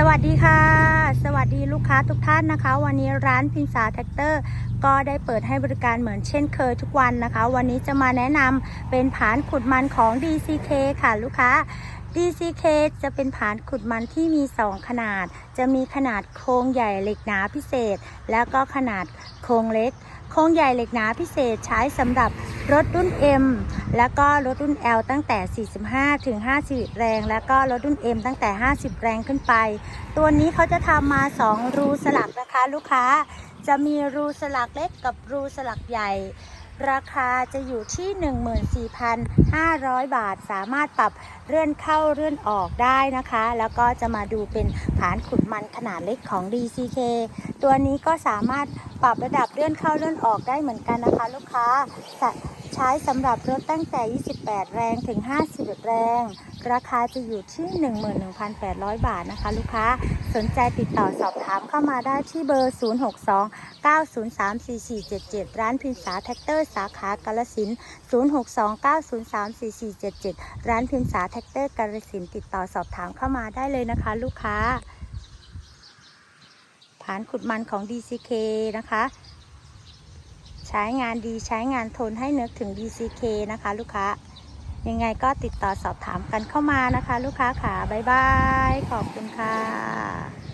สวัสดีค่ะ สวัสดีลูกค้าทุกท่านนะคะ วันนี้ร้านพินซาแท็กเตอร์ ก็ได้เปิดให้บริการเหมือนเช่นเคยทุกวันนะคะ วันนี้จะมาแนะนำเป็นผานขุดมันของ DCK ค่ะลูกค้า DCK จะเป็นผานขุดมันที่มี 2 ขนาด จะมีขนาดโครงใหญ่เหล็กหนาพิเศษ แล้วก็ขนาดโครงเล็ก โครงใหญ่เหล็กหนาพิเศษใช้สำหรับ รถรุ่น M แล้วก็รถรุ่น L ตั้งแต่ 45 ถึง 50 แรง แล้วก็รถรุ่น M ตั้งแต่ 50 แรงขึ้นไป ตัวนี้เขาจะทำมา 2 รูสลักนะคะ ลูกค้า จะมีรูสลักเล็กกับรูสลักใหญ่ ราคาจะอยู่ที่ 14,500 บาท สามารถปรับเลื่อนเข้าเลื่อนออกได้นะคะ แล้วก็จะมาดูเป็นผานขุดมันขนาดเล็กของ DCK ตัวนี้ก็สามารถปรับระดับเลื่อนเข้าเลื่อนออกได้เหมือนกันนะคะ ลูกค้า ใช้สำหรับรถตั้งแต่ 28 แรงถึง 50 แรง ราคาจะอยู่ที่ 11,800 บาทนะคะ ลูกค้าสนใจติดต่อสอบถามเข้ามาได้ที่เบอร์ 062 903 4477 ร้านพิมพ์สาแท็กเตอร์สาขากาลสิน 062 903 4477 ร้านพิมพ์สาแท็กเตอร์กาลสินติดต่อสอบถามเข้ามาได้เลยนะคะ ลูกค้าผานขุดมันของ DCK นะคะ ใช้งานดีใช้งานทนให้นึกถึง DCK นะคะ ลูกค้า ยังไงก็ติดต่อสอบถามกันเข้ามานะคะ ลูกค้าขาบ๊ายบาย ขอบคุณค่ะ